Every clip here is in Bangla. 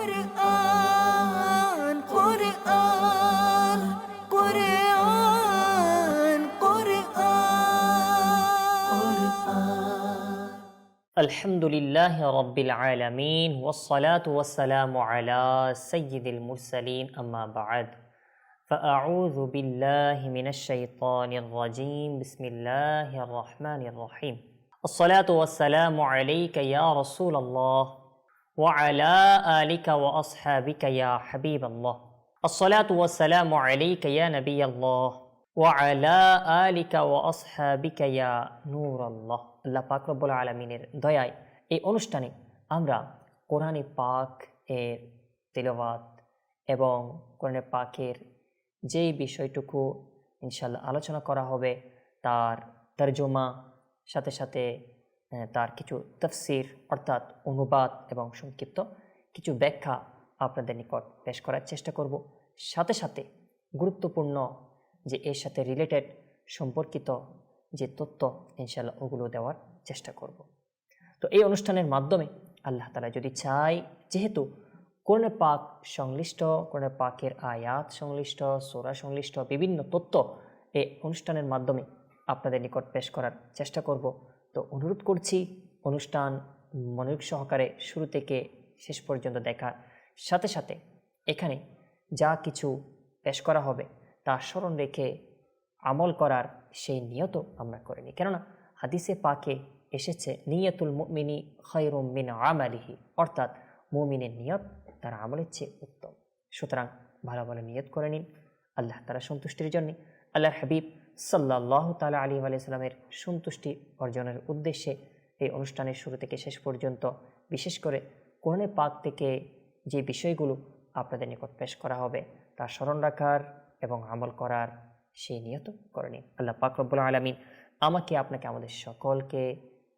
قرآن قرآن قرآن قرآن. الحمد لله رب العالمين والصلاة والسلام على سيد المرسلين أما بعد. فأعوذ بالله من الشيطان الرجيم. بسم الله الرحمن الرحيم. الصلاة والسلام عليك يا رسول الله. وعلى آلك وأصحابك يا حبيب الله الصلاة والسلام عليك يا نبي الله وعلى آلك وأصحابك يا نور الله আল্লাহ পাক রব্বুল আলমিনের দয়ায় এই অনুষ্ঠানে আমরা কোরআনে পাক এর তেলাওয়াত এবং কোরআনে পাকের যেই বিষয়টুকু ইনশাল্লাহ আলোচনা করা হবে তার তর্জমা সাথে সাথে আহ, তার কিছু তফসির অর্থাৎ অনুবাদ এবং সংক্ষিপ্ত কিছু ব্যাখ্যা আপনাদের নিকট পেশ করার চেষ্টা করব। সাথে সাথে গুরুত্বপূর্ণ যে এর সাথে রিলেটেড সম্পর্কিত যে তথ্য ইনশাল্লাহ ওগুলো দেওয়ার চেষ্টা করব। তো এই অনুষ্ঠানের মাধ্যমে আল্লাহ তালা যদি চাই, যেহেতু কোরআনে পাক সংশ্লিষ্ট, কোরআনে পাকের আয়াত সংশ্লিষ্ট, সোরা সংশ্লিষ্ট বিভিন্ন তথ্য এই অনুষ্ঠানের মাধ্যমে আপনাদের নিকট পেশ করার চেষ্টা করব। তো অনুরোধ করছি অনুষ্ঠান মনোযোগ সহকারে শুরু থেকে শেষ পর্যন্ত দেখার সাথে সাথে এখানে যা কিছু পেশ করা হবে তা স্মরণ রেখে আমল করার সেই নিয়ত আমরা করিনি কেননা হাদিসে পাকে এসেছে, নিয়তুল মুমিনি খৈরুম মিন আমালিহি অর্থাৎ মুমিনের নিয়ত তার আমলের চেয়ে উত্তম। সুতরাং ভালো ভালো নিয়ত করে নিন, আল্লাহ তারা সন্তুষ্টির জন্যে। আল্লাহর হাবিব সাল্লাহ তালা আলী আলাইসাল্লামের সন্তুষ্টি অর্জনের উদ্দেশ্যে এই অনুষ্ঠানের শুরু থেকে শেষ পর্যন্ত, বিশেষ করে কোরআনে পাক থেকে যে বিষয়গুলো আপনাদের নিকট পেশ করা হবে, তা স্মরণ রাখার এবং আমল করার সেই নিয়ত করে নিন আল্লাহ পাক রব্বুল আলমিন আমাকে, আপনাকে, আমাদের সকলকে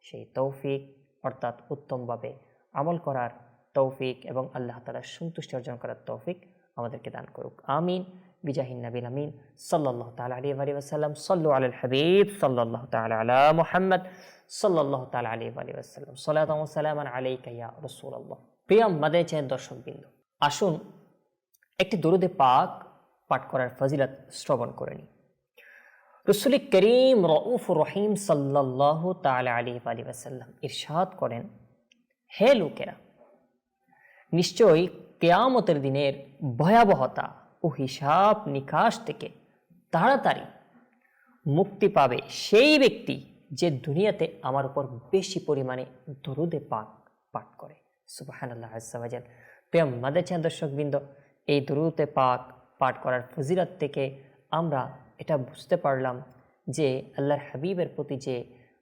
সেই তৌফিক, অর্থাৎ উত্তমভাবে আমল করার তৌফিক এবং আল্লাহ তালার সন্তুষ্টি অর্জন করার তৌফিক আমাদেরকে দান করুক। আমিন। বিজাহিন নাবিল আমিন। সাল্লাহ তালা আলী আলী ওসাল্লাম সাল্লু আল হাবিব সাল্লাহ তালা আলা মুহাম্মদ সাল্লাহ তালা আলী আলী ওসাল্লাম সাল্লাহ আলাইকা ইয়া রসুল আল্লাহ প্রিয় মাদের চেয়ে দর্শকবৃন্দ, আসুন একটি দরুদে পাক পাঠ করার ফজিলত শ্রবণ করে নিই। রসুল করিম রউফ রহিম সাল্লাহ তালা আলী আলী ওসাল্লাম ইরশাদ করেন, হে লোকেরা, নিশ্চয়ই কেয়ামতের দিনের ভয়াবহতা ও হিসাব নিকাশ থেকে তাড়াতাড়ি মুক্তি পাবে সেই ব্যক্তি যে দুনিয়াতে আমার উপর বেশি পরিমাণে দরুদে পাক পাঠ করে। সুবাহান আল্লাহ আজাল প্রিয় দর্শকবৃন্দ, এই দরুদে পাক পাঠ করার ফজিলত থেকে আমরা এটা বুঝতে পারলাম যে আল্লাহর হাবিবের প্রতি যে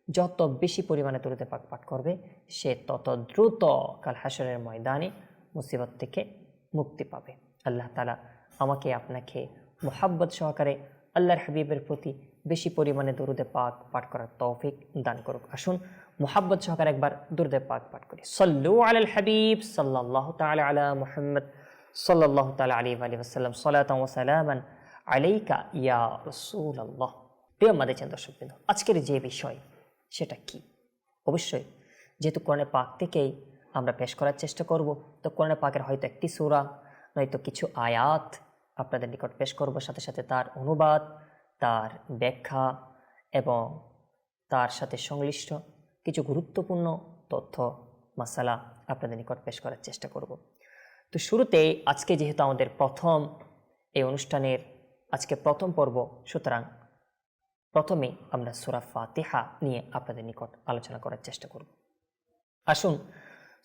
যত বেশি পরিমাণে দরুদে পাক পাঠ করবে, সে তত দ্রুত কাল হাসরের ময়দানে মুসিবত থেকে মুক্তি পাবে। আল্লাহ তালা আমাকে আপনাকে মোহাব্বত সহকারে আল্লাহর হাবিবের প্রতি বেশি পরিমাণে দরুদে পাক পাঠ করার তৌফিক দান করুক। আসুন, মোহাব্বত সহকারে একবার দরুদে পাক পাঠ করি। সল্লু আল হাবিব সাল্লাহ তালা আলা মোহাম্মদ সাল্লাহ তালা আলী আলী ওসাল্লাম সাল্লাহ সালামান আলাইকা ইয়া রসুল আল্লাহ প্রিয় আমাদের দর্শক বিন্দু, আজকের যে বিষয়, সেটা কি? অবশ্যই, যেহেতু কোরআনে পাক থেকেই আমরা পেশ করার চেষ্টা করব, তো কোরআনে পাকের হয়তো একটি সুরা, নয়তো কিছু আয়াত আপনাদের নিকট পেশ করব। সাথে সাথে তার অনুবাদ, তার ব্যাখ্যা এবং তার সাথে সংশ্লিষ্ট কিছু গুরুত্বপূর্ণ তথ্য মশালা আপনাদের নিকট পেশ করার চেষ্টা করব। তো শুরুতেই আজকে যেহেতু আমাদের প্রথম এই অনুষ্ঠানের আজকে প্রথম পর্ব, সুতরাং প্রথমে আমরা সুরা ফাতিহা নিয়ে আপনাদের নিকট আলোচনা করার চেষ্টা করব। আসুন,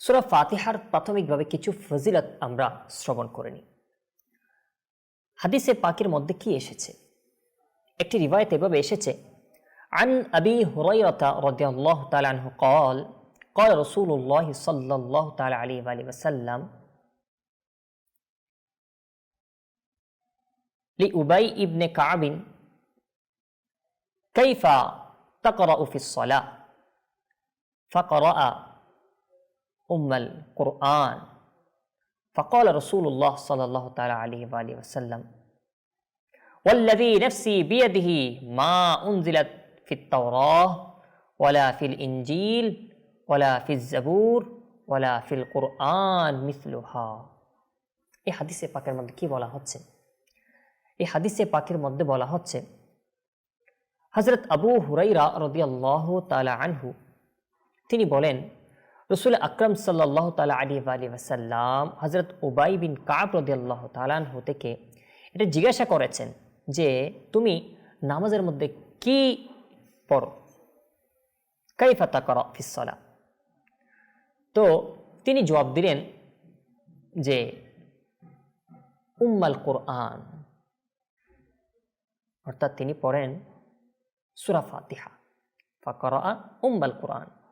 সুরা ফাতিহার প্রাথমিকভাবে কিছু ফজিলত আমরা শ্রবণ করে নিই। হাদিসে পাকের মধ্যে কি এসেছে একটি রিবায়ত এভাবে এসেছে عن أبي هريرة رضي الله تعالى عنه قال قال رسول الله صلى الله تعالى عليه وآله وسلم لأبي ابن كعب كيف تقرأ في الصلاة فقرأ أم القرآن فقال رسول الله صلى الله تعالى عليه وآله وسلم والذي نفسي بيده ما أنزلت في التوراة ولا في الإنجيل ولا في الزبور ولا في القرآن مثلها এই হাদিসে পাকের মধ্যে কি বলা হচ্ছে এই হাদিসে পাকের মধ্যে বলা হচ্ছে হজরত আবু হুরাইরা রদিয়াল্লাহ তালা আনহু তিনি বলেন রসুল আকরম সাল্লাহ তালা আলী আলী ওয়াসাল্লাম হজরত উবাই বিন কাব রদিয়াল্লাহ তালানহু থেকে এটা জিজ্ঞাসা করেছেন যে, তুমি নামাজের মধ্যে কি পড়ো? কাইফাতা করো ফিসলা তো তিনি জবাব দিলেন যে, উম্মাল কোরআন। অর্থাৎ তিনি পড়েন সুরা ফাতিহা। ফাকরা উম্মাল কোরআন।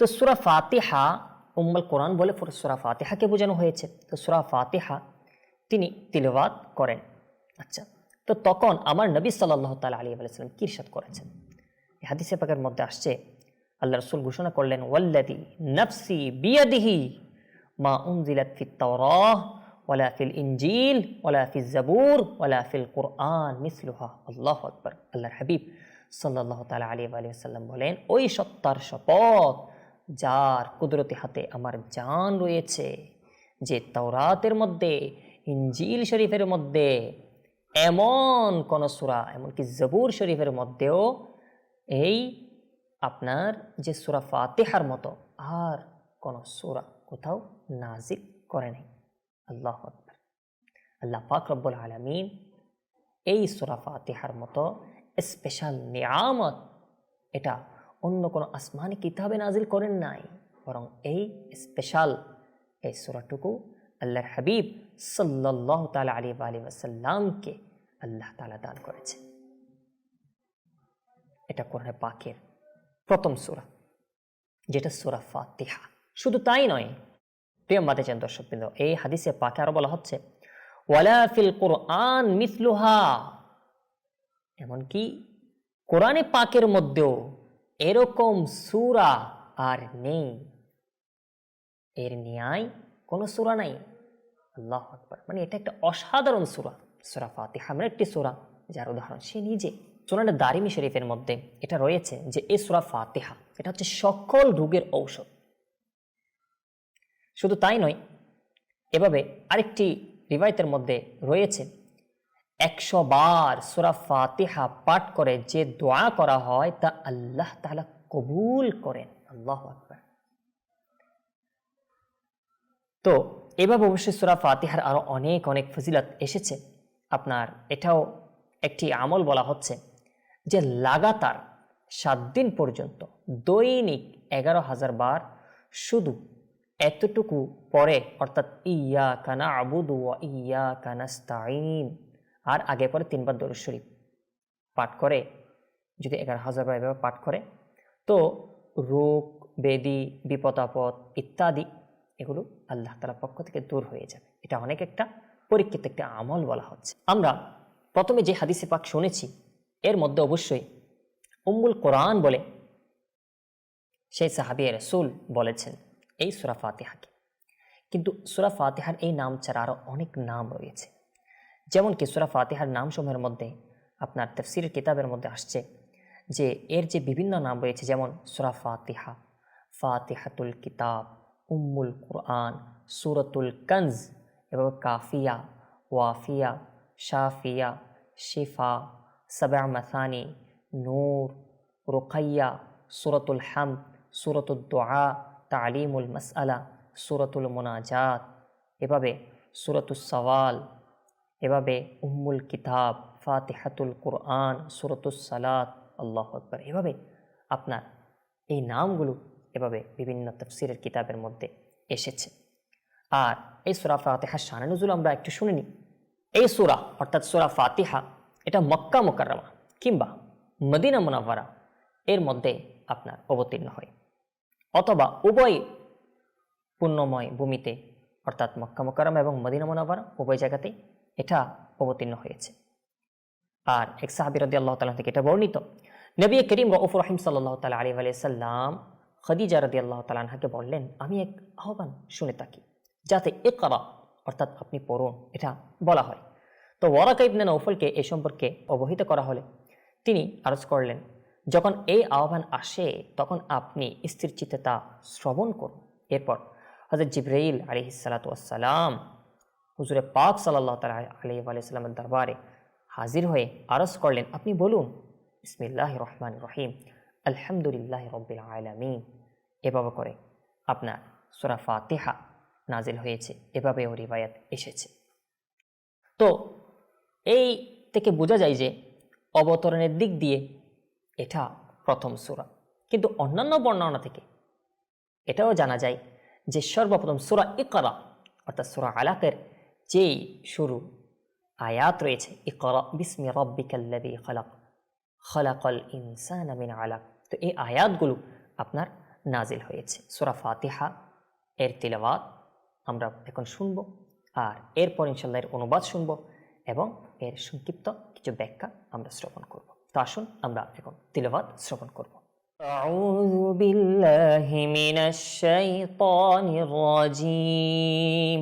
তো সুরা ফাতিহা উম্মাল কোরআন বলে সুরা ফাতিহাকে বোঝানো হয়েছে। তো সুরা ফাতিহা তিনি তিলবাদ করেন। আচ্ছা তো তখন আমার নবী সাল্লাহ তালা আলী আলাইসালাম কি করেছেন। হাদিসে পাকের মধ্যে আসছে, আল্লাহ রসুল ঘোষণা করলেন ওয়াল্লাদি নফসি বিয়াদিহি মা উনজিলাত ফিত তাওরাহ, ওয়ালা ফিল ইনজিল, ওয়ালা ফিল জাবুর, ওয়ালা ফিল কোরআন মিসলুহা। আল্লাহ আকবর। আল্লাহর হাবিব সাল্লাহ তালা আলী আলিয়াল্লাম বলেন, ওই সত্তার শপথ যার কুদরতি হাতে আমার জান রয়েছে, যে তাওরাতের মধ্যে, ইনজিল শরীফের মধ্যে, এমন কোন সুরা, এমনকি জবুর শরীফের মধ্যেও এই আপনার যে সুরা ফাতেহার মতো আর কোন সুরা কোথাও নাজিক করে নেই। আল্লাহ আকবর। আল্লাহ পাক রব্বুল আলমিন এই সুরা ফাতেহার মতো স্পেশাল নিয়ামত এটা অন্য কোনো আসমানি কিতাবে নাজিল করেন নাই। বরং এই স্পেশাল এই সুরাটুকু আল্লাহর হাবিব সাল্লাহ তালা আলী আলী ওয়াসাল্লামকে আল্লাহ তালা দান করেছে এটা কোরআনে পাকের প্রথম সুরা, যেটা সুরা ফাতিহা। শুধু তাই নয়, প্রিয় মাতেছেন দর্শকবৃন্দ এই হাদিসে পাকে আরও বলা হচ্ছে, ওয়ালা ফিল কোরআন মিসলুহা। এমনকি কোরআনে পাকের মধ্যেও এরকম সুরা আর নেই। এর ন্যায় কোনো সুরা নাই। আল্লাহ আকবর। মানে এটা একটা অসাধারণ সুরা। সুরা ফাতিহা মানে একটি সুরা। যার উদাহরণ সে নিজে সুরান দারিমি শরীফের মধ্যে এটা রয়েছে যে এ সুরা ফাতিহা, এটা হচ্ছে সকল রোগের ঔষধ। শুধু তাই নয়, এভাবে আরেকটি রিবায়তের মধ্যে রয়েছে একশো বার সুরা ফাতিহা পাঠ করে যে দোয়া করা হয়, তা আল্লাহ তাআলা কবুল করেন। আল্লাহ তো, এভাবে অবশ্যই সুরা ফাতিহার আরও অনেক অনেক ফজিলত এসেছে। আপনার এটাও একটি আমল বলা হচ্ছে যে লাগাতার সাত দিন পর্যন্ত দৈনিক এগারো হাজার বার শুধু এতটুকু পরে, অর্থাৎ ইয়া কানা আবুদু ইয়া কানাস্তাইন আর আগে পরে তিনবার দরুদ শরীফ পাঠ করে, যদি এগারো হাজার বার এভাবে পাঠ করে, তো রোগ, বেদি বিপদ আপদ ইত্যাদি এগুলো আল্লাহ তালার পক্ষ থেকে দূর হয়ে যাবে। এটা অনেক একটা পরীক্ষিত একটা আমল বলা হচ্ছে। আমরা প্রথমে যে হাদিসে পাক শুনেছি, এর মধ্যে অবশ্যই উম্মুল কোরআন বলে সেই সাহাবি রসুল বলেছেন এই সুরা ফাতিহাকে কিন্তু সুরা ফাতিহার এই নাম ছাড়া আরও অনেক নাম রয়েছে। যেমন কি সুরা ফাতিহার নামসমূহের মধ্যে আপনার তফসির কিতাবের মধ্যে আসছে যে এর যে বিভিন্ন নাম রয়েছে, যেমন সুরা ফাতিহা, ফাতিহাতুল কিতাব, উম্মুল কোরআন, সুরতুল কনজ এবং কাফিয়া, ওয়াফিয়া, শাফিয়া, শিফা সাবা মাথানি নূর, রুকাইয়া, সুরতুল হাম সুরতুল দোয়া তালিমুল মাসআলা, সুরতুল মোনাজাত, এভাবে সুরতুল সওয়াল এভাবে উম্মুল কিতাব, ফাতেহাতুল কোরআন সুরতুল সালাত, আল্লাহ আকবর, এভাবে আপনার এই নামগুলো এভাবে বিভিন্ন তফসিরের কিতাবের মধ্যে এসেছে। আর এই সুরা ফাতেহা শানে আমরা একটু শুনে নিই। এই সুরা, অর্থাৎ সুরা ফাতিহা, এটা মক্কা মোকাররমা কিংবা মদিনা মুনাওয়ারা এর মধ্যে আপনার অবতীর্ণ হয়। অথবা উভয় পুণ্যময় ভূমিতে, অর্থাৎ মক্কা মোকাররমা এবং মদিনা মুনাওয়ারা উভয় জায়গাতেই এটা অবতীর্ণ হয়েছে। আর এক সাহাবি রদি আল্লাহ তালা থেকে এটা বর্ণিত। নবী করিম রউফ রহিম সাল্লাহ তালা আলী আলিয়া সাল্লাম খদিজা রদি আল্লাহ তালাহাকে বললেন, আমি এক আহ্বান শুনে থাকি, যাতে এ করা অর্থাৎ আপনি পড়ুন, এটা বলা হয়। তো ওয়ারাকা ইবনে নৌফলকে এ সম্পর্কে অবহিত করা হলে তিনি আরজ করলেন, যখন এই আহ্বান আসে, তখন আপনি স্থির চিত্তে তা শ্রবণ করুন। এরপর হজরত জিব্রাইল আলিহিসালাতাম হুজুরে পাক সাল্লাহ তালা আলি আলাইসাল্লামের দরবারে হাজির হয়ে আরজ করলেন। আপনি বলুন ইসমিল্লাহ রহমান রহিম, আলহামদুলিল্লাহ রব্বিল আলামিন। এভাবে করে আপনার সুরা ফাতেহা নাজিল হয়েছে, এভাবেও রিবায়াত এসেছে। তো এই থেকে বোঝা যায় যে অবতরণের দিক দিয়ে এটা প্রথম সুরা। কিন্তু অন্যান্য বর্ণনা থেকে এটাও জানা যায় যে সর্বপ্রথম সুরা ইকরা অর্থাৎ সুরা আলাকের যেই শুরু আয়াত রয়েছে ইকরা বিসমি রব্বিকাল্লাযী খালাক খালাকাল ইনসানা মিন আলাক তো এই আয়াতগুলো আপনার নাজিল হয়েছে সুরা ফাতিহা এর তিলাওয়াত আমরা এখন শুনব আর এরপর ইনশাল্লাহ এর অনুবাদ শুনব এবং এর সংক্ষিপ্ত কিছু ব্যাখ্যা আমরা শ্রবণ করব তো আসুন আমরা এখন তিলাওয়াত শ্রবণ করব أعوذ بالله من الشيطان الرجيم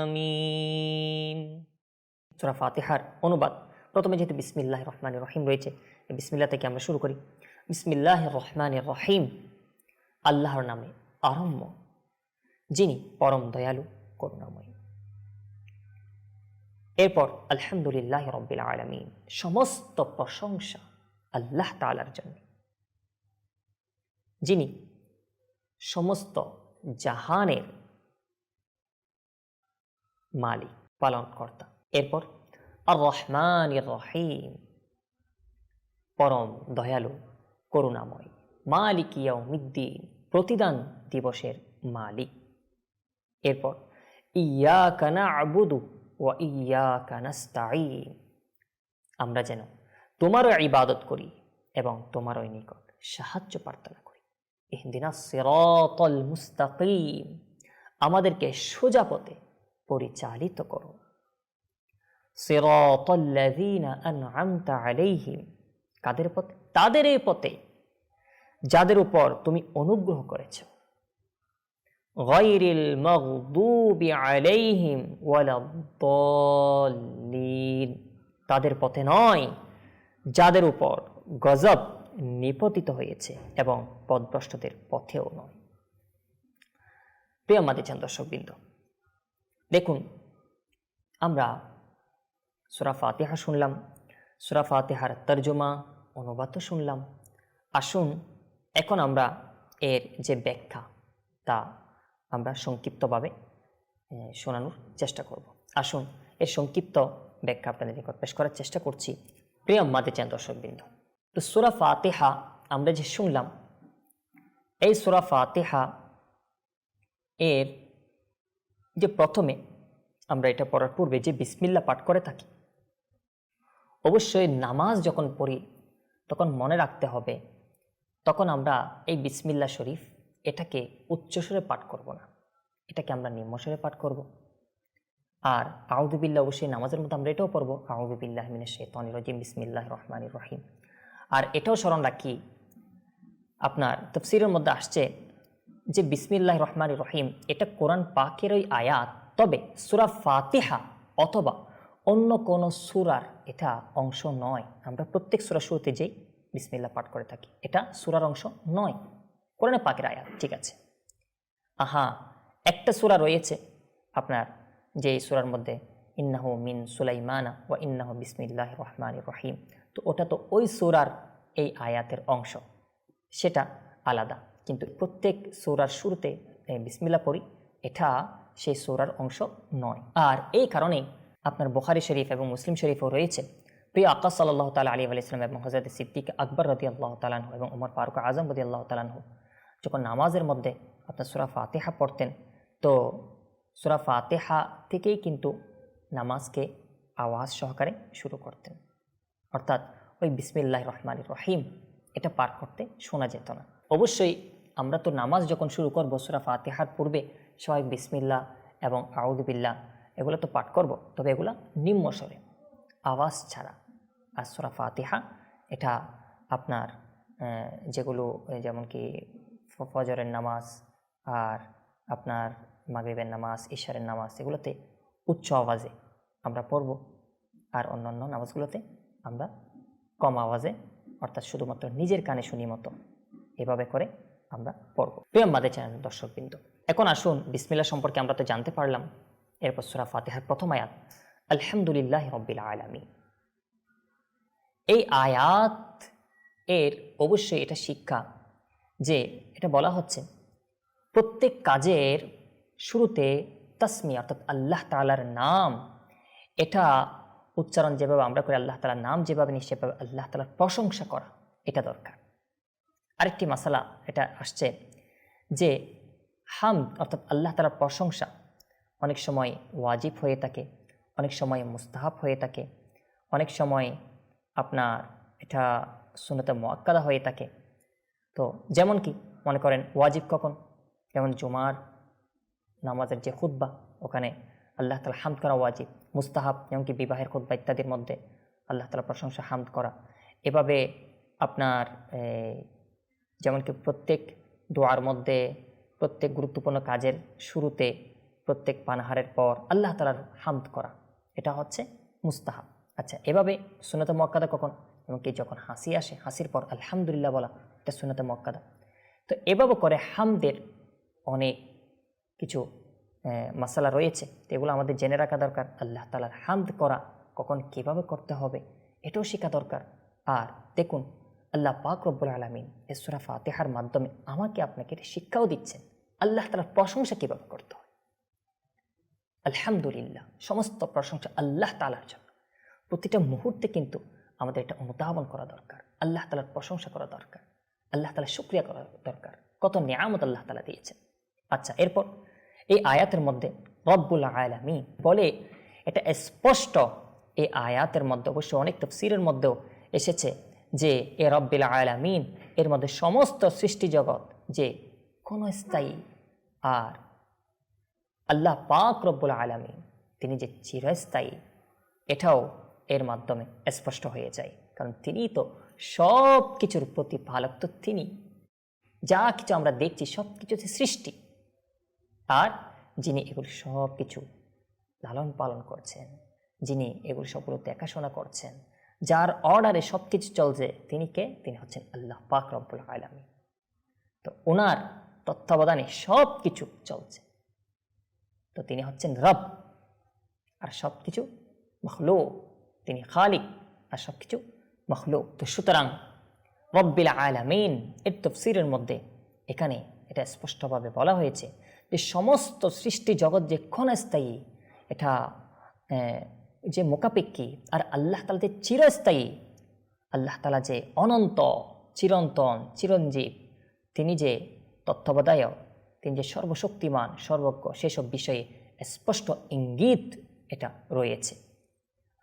آمين সূরা ফাতিহার অনুবাদ প্রথমে যেহেতু বিসমিল্লাহ রহমান রহিম রয়েছে এই বিসমিল্লাহ থেকে আমরা শুরু করি বিসমিল্লাহ রহমান রহিম আল্লাহর নামে আরম্ভ যিনি পরম দয়ালু করুণাময়ী এরপর আলহামদুলিল্লাহ রব্বিল আলমিন সমস্ত প্রশংসা আল্লাহ তালার জন্য যিনি সমস্ত জাহানের মালিক, পালনকর্তা। এরপর আর রহমান রহিম পরম দয়ালু, করুণাময়, মালিক ইয়াউমিদ্দিন, প্রতিদান দিবসের মালিক। এরপর ইয়া কানা আবুদু ও ইয়া কানাস্তাইন আমরা যেন তোমারও ইবাদত করি এবং তোমারই নিকট সাহায্য প্রার্থনা করি। ইহদিনা সিরাতাল মুস্তাকিম। আমাদেরকে সোজা পথে পরিচালিত করো। সিরাতাল্লাযীনা আন'আমতা আলাইহিম। কাদের পথে? তাদের এই পথে, যাদের উপর তুমি অনুগ্রহ করেছ। গায়রিল মাগদুবি আলাইহিম ওয়ালাদ-দাল্লিন তাদের পথে নয়, যাদের উপর গজব নিপতিত হয়েছে এবং পদভ্রষ্টদের পথেও নয়। প্রিয় মাদিচান দর্শকবৃন্দ, দেখুন, আমরা সুরা ফাতিহা শুনলাম, সুরা ফাতিহার তর্জমা অনুবাদও শুনলাম। আসুন, এখন আমরা এর যে ব্যাখ্যা, তা আমরা সংক্ষিপ্তভাবে শোনানোর চেষ্টা করব। আসুন, এর সংক্ষিপ্ত ব্যাখ্যা আপনাদের নিকট পেশ করার চেষ্টা করছি। প্রিয় মাতে চান দর্শকবৃন্দ তো সুরা ফাতিহা আমরা যে শুনলাম, এই সুরা ফাতিহা এর যে প্রথমে আমরা এটা পড়ার পূর্বে যে বিসমিল্লা পাঠ করে থাকি, অবশ্যই নামাজ যখন পড়ি, তখন মনে রাখতে হবে, তখন আমরা এই বিসমিল্লা শরীফ এটাকে উচ্চস্বরে পাঠ করব না, এটাকে আমরা নিম্নস্বরে পাঠ করব। আর আউদুবিল্লা অবশ্যই নামাজের মধ্যে আমরা এটাও পড়ব আউদুবিল্লাহ মিনে শেতন রজিম বিসমিল্লাহ রহমান রহিম। আর এটাও স্মরণ রাখি, আপনার তফসিরের মধ্যে আসছে যে বিসমিল্লাহ রহমান রহিম, এটা কোরআন পাকের ওই আয়াত, তবে সুরা ফাতিহা অথবা অন্য কোনো সুরার এটা অংশ নয়। আমরা প্রত্যেক সুরা শুরুতে যেই বিসমিল্লাহ পাঠ করে থাকি, এটা সুরার অংশ নয়, কোরআনে পাকের আয়াত, ঠিক আছে? আহা, একটা সুরা রয়েছে আপনার যে সুরার মধ্যে, ইন্নাহু মিন সুলাইমানা ও ইন্নাহু বিসমিল্লাহ রহমান রহিম। তো ওটা তো ওই সুরার এই আয়াতের অংশ। সেটা আলাদা। কিন্তু প্রত্যেক সৌরার শুরুতে বিসমিল্লা পড়ি, এটা সেই সৌরার অংশ নয়। আর এই কারণেই আপনার বোখারি শরীফ এবং মুসলিম শরীফও রয়েছে। প্রিয় আকাশ সাল্লাহ তালা আলী আলি এবং হজরত সিদ্দিক আকবর রদি আল্লাহ তালানহু এবং উমর ফারুক আজম রদি আল্লাহ তালানহু যখন নামাজের মধ্যে আপনার সুরা ফাতেহা পড়তেন, তো সুরা ফাতেহা থেকেই কিন্তু নামাজকে আওয়াজ সহকারে শুরু করতেন। অর্থাৎ ওই বিসমিল্লাহ রহমান রহিম, এটা পার করতে শোনা যেত না। অবশ্যই আমরা তো নামাজ যখন শুরু করব, সুরা ফাতেহার পূর্বে সবাই বিসমিল্লা এবং আউদবিল্লা এগুলো তো পাঠ করব, তবে এগুলো নিম্ন স্বরে, আওয়াজ ছাড়া। আর সুরা ফাতিহা, এটা আপনার যেগুলো, যেমন কি ফজরের নামাজ আর আপনার মাগরিবের নামাজ ঈশ্বরের নামাজ, এগুলোতে উচ্চ আওয়াজে আমরা পড়ব। আর অন্যান্য নামাজগুলোতে আমরা কম আওয়াজে, অর্থাৎ শুধুমাত্র নিজের কানে শুনি মতো। এভাবে করে আমরা পড়ব। প্রিয় আমাদের চ্যানেল দর্শকবৃন্দ, এখন আসুন বিসমিল্লা সম্পর্কে আমরা তো জানতে পারলাম। এরপর সুরা ফাতিহার প্রথম আয়াত, আলহামদুলিল্লাহ রব্বিল আলামী এই আয়াত এর অবশ্যই এটা শিক্ষা যে এটা বলা হচ্ছে, প্রত্যেক কাজের শুরুতে তাসমি অর্থাৎ আল্লাহ তালার নাম, এটা উচ্চারণ যেভাবে আমরা করি, আল্লাহ তালার নাম যেভাবে নিই সেভাবে আল্লাহ তালার প্রশংসা করা, এটা দরকার। আরেকটি মশালা এটা আসছে যে হাম, অর্থাৎ আল্লাহ তালার প্রশংসা অনেক সময় ওয়াজিব হয়ে থাকে, অনেক সময় মুস্তাহাব হয়ে থাকে, অনেক সময় আপনার এটা সুনতে মোয়াক্কাদা হয়ে থাকে। তো যেমন কি, মনে করেন ওয়াজিব কখন? যেমন জুমার নামাজের যে খুদ্া ওখানে আল্লাহ তালা হামদ করা ওয়াজিব মুস্তাহাব যেমন কি বিবাহের খুদ্া ইত্যাদির মধ্যে আল্লাহ তালা প্রশংসা হামদ করা। এভাবে আপনার এই, যেমন কি প্রত্যেক দোয়ার মধ্যে প্রত্যেক গুরুত্বপূর্ণ কাজের শুরুতে প্রত্যেক পানাহারের পর আল্লাহ তালার হামদ করা। এটা হচ্ছে মুস্তাহাব। আচ্ছা এভাবে সুনতে মক্কাদা কখন? এমনকি যখন হাসি আসে হাসির পর আলহামদুলিল্লাহ বলা এটা সুনতে মক্কাদা তো এভাবে করে হামদের অনেক কিছু মাসালা রয়েছে, এগুলো আমাদের জেনে রাখা দরকার। আল্লাহ তালার হামদ করা কখন কীভাবে করতে হবে, এটাও শেখা দরকার। আর দেখুন, আল্লাহ পাক রব্বুল আলমিন এসরা ফাতেহার মাধ্যমে আমাকে আপনাকে এটা শিক্ষাও দিচ্ছেন, আল্লাহ তালার প্রশংসা কীভাবে করতে হয়। আলহামদুলিল্লাহ, সমস্ত প্রশংসা আল্লাহ তালার জন্য। প্রতিটা মুহূর্তে কিন্তু আমাদের এটা অনুধাবন করা দরকার, আল্লাহ তালার প্রশংসা করা দরকার, আল্লাহ তালা শুক্রিয়া করা দরকার। কত নিয়ামত আল্লাহ তালা দিয়েছেন। আচ্ছা এরপর এই আয়াতের মধ্যে রব্বুল আলামিন বলে এটা স্পষ্ট এই আয়াতের মধ্যে অবশ্য অনেক তফসিরের মধ্যেও এসেছে যে এ রব্বিল আলামিন এর মধ্যে সমস্ত সৃষ্টি জগৎ যে কোন স্থায়ী আর আল্লাহ পাক রব্বুল আলামিন তিনি যে চিরস্থায়ী, এটাও এর মাধ্যমে স্পষ্ট হয়ে যায়। কারণ তিনি তো সব কিছুর প্রতিপালক, তো তিনি যা কিছু আমরা দেখছি সব কিছুতে সৃষ্টি। আর যিনি এগুলো সব কিছু লালন পালন করছেন, যিনি এগুলো সবগুলো দেখাশোনা করছেন, যার অর্ডারে সব কিছু চলছে, তিনি কে? তিনি হচ্ছেন আল্লাহ পাক রব্বুল আলমী তো ওনার তত্ত্বাবধানে সব কিছু চলছে। তো তিনি হচ্ছেন রব, আর সব কিছু মখলো তিনি খালিক, আর সব কিছু মখলো তো সুতরাং রব্বিল আলামিন, এর তফসিরের মধ্যে এখানে এটা স্পষ্টভাবে বলা হয়েছে যে সমস্ত সৃষ্টি জগৎ যে ক্ষণস্থায়ী, এটা যে মোকাপেক্ষী আর আল্লাহ তালা যে চিরস্থায়ী, আল্লাহ তালা যে অনন্ত, চিরন্তন, চিরঞ্জীব, তিনি যে তত্ত্বাবধায়ক, তিনি যে সর্বশক্তিমান, সর্বজ্ঞ, সেসব বিষয়ে স্পষ্ট ইঙ্গিত এটা রয়েছে।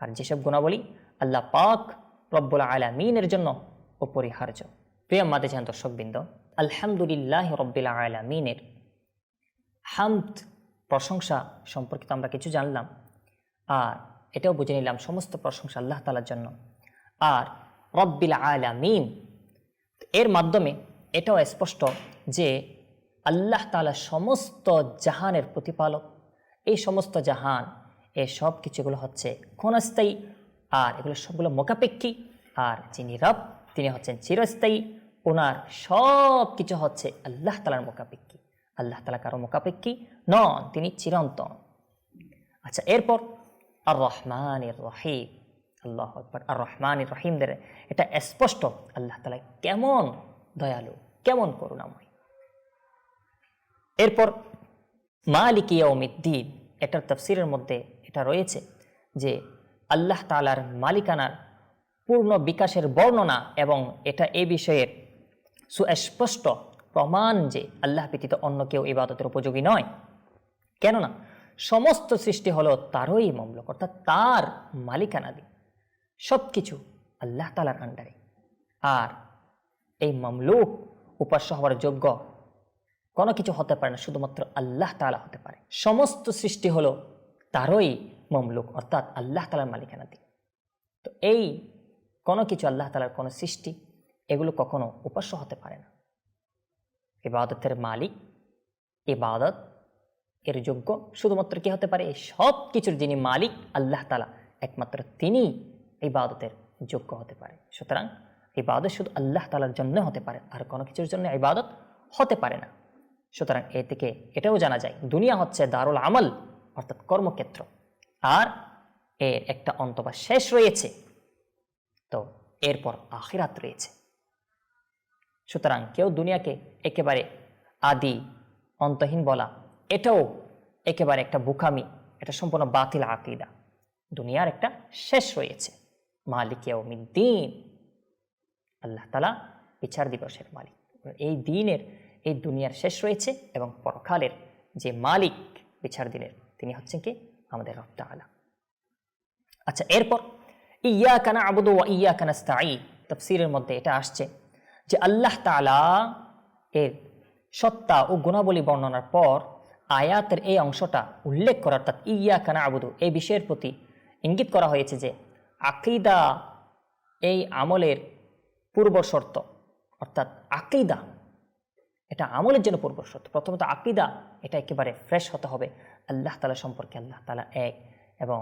আর যেসব গুণাবলী আল্লাহ পাক রব্বুল আলমিনের জন্য অপরিহার্য। প্রিয় মাদে চান দর্শকবৃন্দ, আলহামদুলিল্লাহ রব্বিল আলমিনের হামদ, প্রশংসা সম্পর্কিত আমরা কিছু জানলাম। আর এটাও বুঝে নিলাম সমস্ত প্রশংসা আল্লাহ তালার জন্য। আর রব্বিল আলামিন, এর মাধ্যমে এটাও স্পষ্ট যে আল্লাহ তালা সমস্ত জাহানের প্রতিপালক। এই সমস্ত জাহান এই সব কিছুগুলো হচ্ছে ক্ষণস্থায়ী, আর এগুলো সবগুলো মোকাপেক্ষী আর যিনি রব, তিনি হচ্ছেন চিরস্থায়ী। ওনার সব কিছু হচ্ছে আল্লাহ তালার মোকাপেক্ষী আল্লাহ তালা কারও মোকাপেক্ষী নন, তিনি চিরন্তন। আচ্ছা এরপর আর রহমান এর রহিম, আল্লাহ আকবর আর রহমান এর রহিমদের এটা স্পষ্ট, আল্লাহ তালা কেমন দয়ালু, কেমন করুণাময়। এরপর মালিক ইয়াউমিদ্দিন, এটার তফসিরের মধ্যে এটা রয়েছে যে আল্লাহ তালার মালিকানার পূর্ণ বিকাশের বর্ণনা এবং এটা এ বিষয়ের সুস্পষ্ট প্রমাণ যে আল্লাহ ব্যতীত অন্য কেউ ইবাদতের উপযোগী নয়। কেননা, সমস্ত সৃষ্টি হলো তারই মমলক, অর্থাৎ তার মালিকানাদি সব কিছু আল্লাহ তালার আন্ডারে আর এই মামলুক উপাস্য হওয়ার যোগ্য কোনো কিছু হতে পারে না, শুধুমাত্র আল্লাহ তালা হতে পারে। সমস্ত সৃষ্টি হলো তারই মমলুক, অর্থাৎ আল্লাহ তালার মালিকানাদি তো এই কোনো কিছু আল্লাহ তালার কোনো সৃষ্টি, এগুলো কখনো উপাস্য হতে পারে না। ইবাদতের মালিক ইবাদত এর যোগ্য শুধুমাত্র কি হতে পারে? এই সব কিছুর যিনি মালিক, আল্লাহ তালা একমাত্র তিনি ইবাদতের যোগ্য হতে পারে। সুতরাং ইবাদত শুধু আল্লাহ তালার জন্য হতে পারে, আর কোনো কিছুর জন্য ইবাদত হতে পারে না। সুতরাং এ থেকে এটাও জানা যায়, দুনিয়া হচ্ছে দারুল আমল, অর্থাৎ কর্মক্ষেত্র। আর এর একটা অন্ত বা শেষ রয়েছে। তো এরপর আখিরাত রয়েছে। সুতরাং কেউ দুনিয়াকে একেবারে আদি, অন্তহীন বলা, এটাও একেবারে একটা বুকামি, এটা সম্পূর্ণ বাতিল আকিদা। দুনিয়ার একটা শেষ রয়েছে। মালিক দিন আল্লাহ তালা বিচার দিবসের মালিক। এই দিনের, এই দুনিয়ার শেষ রয়েছে এবং পরকালের যে মালিক বিচার দিনের, তিনি হচ্ছেন কি? আমাদের রব আলা আচ্ছা এরপর ইয়া কানা আবুদু ইয়া কানা স্তাই তফসিরের মধ্যে এটা আসছে। যে আল্লাহ তাআলা এর সত্তা ও গুণাবলী বর্ণনার পর আয়াতের এই অংশটা উল্লেখ করা অর্থাৎ ইয়া কানা আবুদু এই বিষয়ের প্রতি ইঙ্গিত করা হয়েছে যে আকিদা এই আমলের পূর্ব শর্ত, অর্থাৎ আকিদা এটা আমলের জন্য পূর্ব শর্ত। প্রথমত আকিদা এটা একেবারে ফ্রেশ হতে হবে। আল্লাহ তালা সম্পর্কে আল্লাহ তালা এক এবং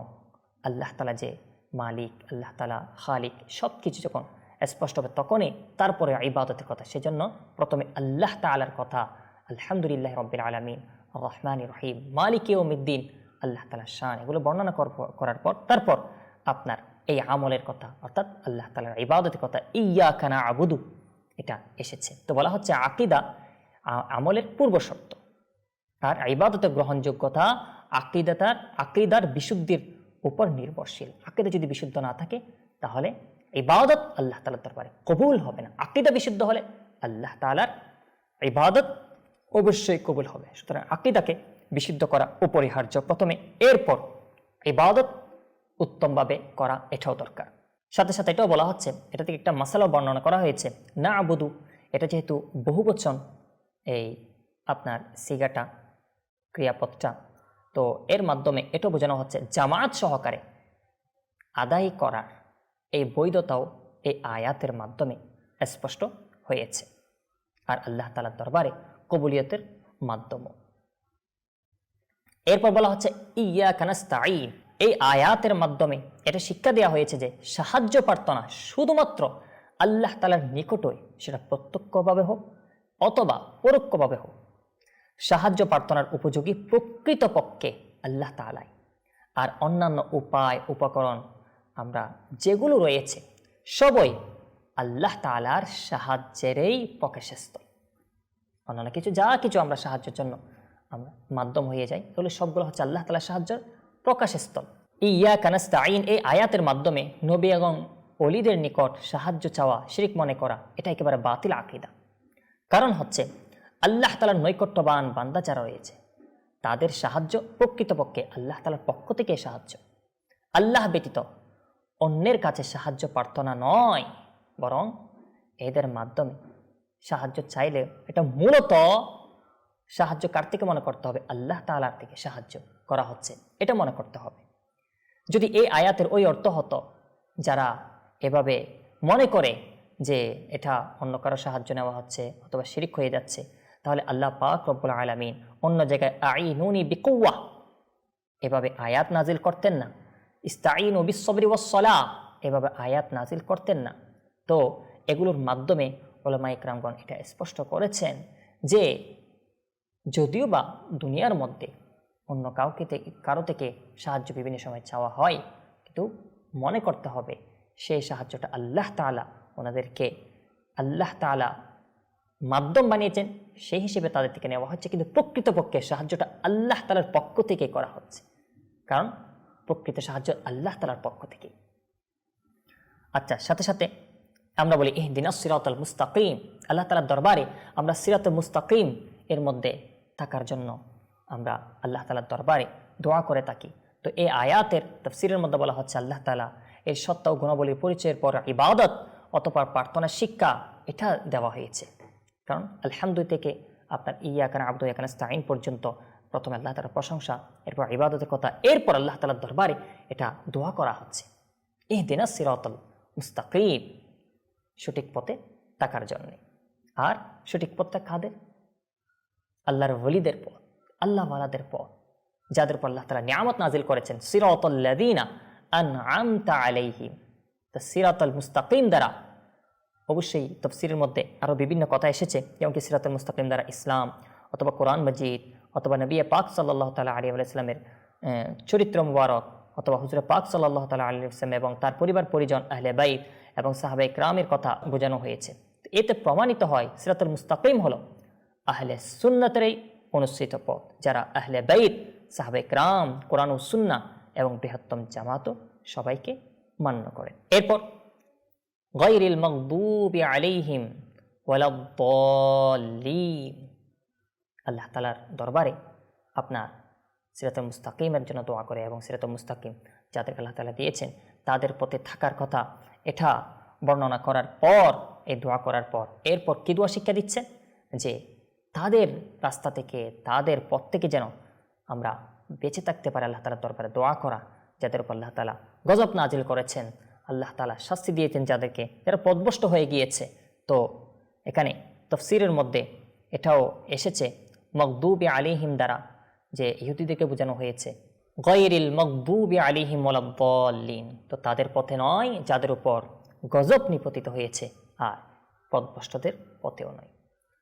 আল্লাহ তালা যে মালিক, আল্লাহ তালা খালিক সব কিছু যখন স্পষ্ট হবে তখনই তারপরে ইবাদতের কথা। সেজন্য প্রথমে আল্লাহ তালার কথা, আলহামদুলিল্লাহ রব্বিল আলমিন রহমান রহিম, মালিক ওমিদ্দিন আল্লাহ তালা শান, এগুলো বর্ণনা করার পর তারপর আপনার এই আমলের কথা, অর্থাৎ আল্লাহ তালার ইবাদতের কথা ইয়া খানা আবুদু এটা এসেছে। তো বলা হচ্ছে আকিদা আমলের পূর্ব শর্ত। আর ইবাদতের গ্রহণযোগ্যতা আকিদাতার, আকিদার বিশুদ্ধির উপর নির্ভরশীল। আকিদা যদি বিশুদ্ধ না থাকে, তাহলে ইবাদত আল্লাহ তালার দরবারে। কবুল হবে না। আকিদা বিশুদ্ধ হলে আল্লাহ তালার ইবাদত অবশ্যই কবুল হবে। সুতরাং আকিদাকে বিশুদ্ধ করা অপরিহার্য। প্রথমে এরপর ইবাদত উত্তমভাবে করা এটাও দরকার। সাথে সাথে এটাও বলা হচ্ছে, এটা থেকে একটা মশালা বর্ণনা করা হয়েছে না আবুদু এটা যেহেতু বহু বহুবচন, এই আপনার সিগাটা, ক্রিয়াপদটা, তো এর মাধ্যমে এটাও বোঝানো হচ্ছে জামাত সহকারে আদায় করার এই বৈধতাও এই আয়াতের মাধ্যমে স্পষ্ট হয়েছে। আর আল্লাহ তালার দরবারে কবুলিয়তের মাধ্যমও। এরপর বলা হচ্ছে ইয়া কানাস্তাইন এই আয়াতের মাধ্যমে এটা শিক্ষা দেওয়া হয়েছে যে সাহায্য প্রার্থনা শুধুমাত্র আল্লাহ তালার নিকটই সেটা প্রত্যক্ষভাবে হোক অথবা পরোক্ষভাবে হোক, সাহায্য প্রার্থনার উপযোগী প্রকৃতপক্ষে আল্লাহ তালাই আর অন্যান্য উপায়, উপকরণ আমরা যেগুলো রয়েছে, সবই আল্লাহ তালার সাহায্যেরই প্রকাশস্থল অন্যান্য কিছু, যা কিছু আমরা সাহায্যের জন্য আমরা মাধ্যম হয়ে যাই, তাহলে সবগুলো হচ্ছে আল্লাহ তালা সাহায্যের প্রকাশস্থল ইয়া কানাস্তা আইন এই আয়াতের মাধ্যমে নবী এবং অলিদের নিকট সাহায্য চাওয়া, শিরিক মনে করা, এটা একেবারে বাতিল আকিদা। কারণ হচ্ছে, আল্লাহ তালার নৈকট্যবান বান্দা যারা রয়েছে, তাদের সাহায্য প্রকৃতপক্ষে আল্লাহ তালার পক্ষ থেকে সাহায্য। আল্লাহ ব্যতীত অন্যের কাছে সাহায্য প্রার্থনা নয়, বরং এদের মাধ্যমে সাহায্য চাইলে এটা মূলত সাহায্য কার থেকে মনে করতে হবে? আল্লাহ তালার থেকে সাহায্য করা হচ্ছে, এটা মনে করতে হবে। যদি এই আয়াতের ওই অর্থ হতো, যারা এভাবে মনে করে যে এটা অন্য কারও সাহায্য নেওয়া হচ্ছে অথবা শিরিক হয়ে যাচ্ছে, তাহলে আল্লাহ পাক রব্বুল আলমিন অন্য জায়গায় আই নুনি বিকুয়া এভাবে আয়াত নাজিল করতেন না। ইস্তাইন ও বিশ্ববরি ওসলা এভাবে আয়াত নাজিল করতেন না। তো এগুলোর মাধ্যমে ওলামা ইকরামগণ এটা স্পষ্ট করেছেন যে, যদিও বা দুনিয়ার মধ্যে অন্য কাউকে কারও থেকে সাহায্য বিভিন্ন সময় চাওয়া হয়, কিন্তু মনে করতে হবে সেই সাহায্যটা আল্লাহ তাআলা ওনাদেরকে আল্লাহ তাআলা মাধ্যম বানিয়েছেন, সেই হিসেবে তাদের থেকে নেওয়া হচ্ছে, কিন্তু প্রকৃতপক্ষে সাহায্যটা আল্লাহ তালার পক্ষ থেকে করা হচ্ছে। কারণ প্রকৃত সাহায্য আল্লাহ তালার পক্ষ থেকে। আচ্ছা সাথে সাথে আমরা বলি এহ দিন সিরাতল মুস্তাকিম। আল্লাহ তালার দরবারে আমরা সিরাত মুস্তাকিম এর মধ্যে থাকার জন্য আমরা আল্লাহ তালার দরবারে দোয়া করে থাকি। তো এই আয়াতের তফসিরের মধ্যে বলা হচ্ছে আল্লাহ তালা এর সত্তা ও গুণাবলীর পরিচয়ের পর ইবাদত অতপর প্রার্থনা, শিক্ষা এটা দেওয়া হয়েছে। কারণ আলহামদু থেকে আপনার ইয়া কান আব্দু ইয়াকান স্তাইন পর্যন্ত প্রথমে আল্লাহ তালার প্রশংসা, এরপর ইবাদতের কথা, এরপর আল্লাহ তালার দরবারে এটা দোয়া করা হচ্ছে। এই দিনা সিরাতল মুস্তাকিম, সঠিক পথে তাকার জন্যে। আর সঠিক পথটা কাদের? আল্লাহর ওলিদের পথ, আল্লাহ ওয়ালাদের পথ, যাদের উপর আল্লাহ তালা নিয়ামত নাজিল করেছেন। সিরাতল্লাদিনা আন আলাইহিম, তা সিরাতল মুস্তাকিম দ্বারা। অবশ্যই তফসিরের মধ্যে আরও বিভিন্ন কথা এসেছে যেমন কি সিরাতুল মুস্তাকিম দ্বারা ইসলাম অথবা কোরআন মজিদ অথবা নবিয়া পাক সাল্লাহ তালা আলী আলাইসলামের চরিত্র মুবারক অথবা হুজুরে পাক সাল্লাহ তালা আলী ইসলাম এবং তার পরিবার, পরিজন, আহলে বাই এবং সাহাবাই ক্রামের কথা বোঝানো হয়েছে। এতে প্রমাণিত হয় সিরাতুল মুস্তাকিম হল আহলে সুন্নাতেরই অনুষ্ঠিত পথ, যারা আহলে বাইদ সাহাবে ক্রাম, কোরআন সুন্না এবং বৃহত্তম জামাত সবাইকে মান্য করে। এরপর গৈরিল মকবুব আলিহিম ওয়ালাদ্দলিম আল্লাহ তালার দরবারে আপনার সিরাতুল মুস্তাকিমের জন্য দোয়া করে এবং সিরাতুল মুস্তাকিম যাদেরকে আল্লাহ তালা দিয়েছেন, তাদের পথে থাকার কথা এটা বর্ণনা করার পর, এই দোয়া করার পর, এরপর কী দোয়া শিক্ষা দিচ্ছে? যে তাদের রাস্তা থেকে, তাদের পথ থেকে যেন আমরা বেঁচে থাকতে পারি আল্লাহ তালার দরবারে দোয়া করা, যাদের উপর আল্লাহ তালা গজব নাজিল করেছেন, আল্লাহ তালা শাস্তি দিয়েছেন যাদেরকে, যারা পদভষ্ট হয়ে গিয়েছে। তো এখানে তফসিরের মধ্যে এটাও এসেছে মকদুবি আলিহিম দ্বারা, যে ইহুদিদেরকে বোঝানো হয়েছে। গয়রিল মকদুবি আলিহিম ওলাব্বলিন তো তাদের পথে নয়, যাদের উপর গজব নিপতিত হয়েছে, আর পদভষ্টদের পথেও নয়।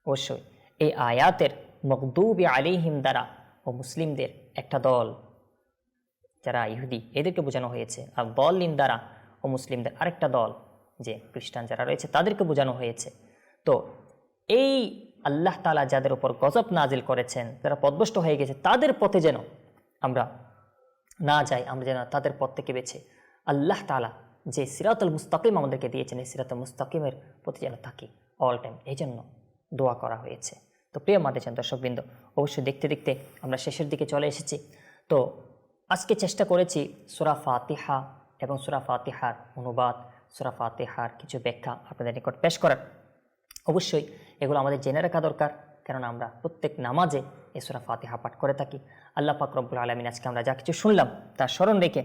অবশ্যই, এই আয়াতের মকদুবি আলিহিম দ্বারা ও মুসলিমদের একটা দল, যারা ইহুদি, এদেরকে বোঝানো হয়েছে। আর দলিন দ্বারা ও মুসলিমদের আরেকটা দল, যে খ্রিস্টান যারা রয়েছে, তাদেরকে বোঝানো হয়েছে। তো এই আল্লাহ তালা যাদের উপর গজব নাজিল করেছেন, যারা পদভষ্ট হয়ে গেছে, তাদের পথে যেন আমরা না যাই, আমরা যেন তাদের পথ থেকে বেছে। আল্লাহ তালা যে সিরাতুল মুস্তাকিম আমাদেরকে দিয়েছেন, এই সিরাতুল মুস্তাকিমের প্রতি যেন থাকি অল টাইম এই জন্য দোয়া করা হয়েছে। তো প্রিয় মাদেছেন দর্শকবৃন্দ, অবশ্যই দেখতে দেখতে আমরা শেষের দিকে চলে এসেছি। তো আজকে চেষ্টা করেছি সুরা ফাতিহা এবং সুরা ফাতিহার অনুবাদ, সুরা ফাতিহার কিছু ব্যাখ্যা আপনাদের নিকট পেশ করার। অবশ্যই এগুলো আমাদের জেনে রাখা দরকার। কেননা আমরা প্রত্যেক নামাজে এই সুরা ফাতিহা পাঠ করে থাকি। আল্লাহ রব্বুল আলমিন আজকে আমরা যা কিছু শুনলাম তার স্মরণ রেখে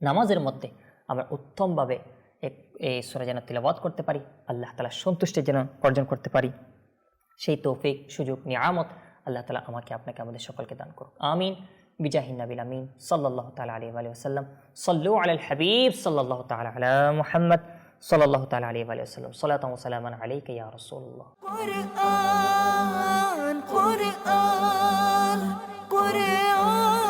নামাজের মধ্যে আমরা উত্তমভাবে এই সুরা যেন তিলাবাত করতে পারি, আল্লাহ তালা সন্তুষ্টি যেন অর্জন করতে পারি। সেই তৌফিক, সুযোগ, নিয়ামত আল্লাহ তালা আমাকে, আপনাকে আমাদের সকলকে দান করুক। আমিন। বিজাহিন নবিল আমিন। সাল্লাহ তালা আলী আলী আসাল্লাম সাল্লু আল হাবিব সাল্লাহ তালা আলা মুহাম্মদ। صلى الله تعالى عليه وآله وسلم. صلاة وسلاما عليك يا رسول الله. قرآن قرآن قرآن.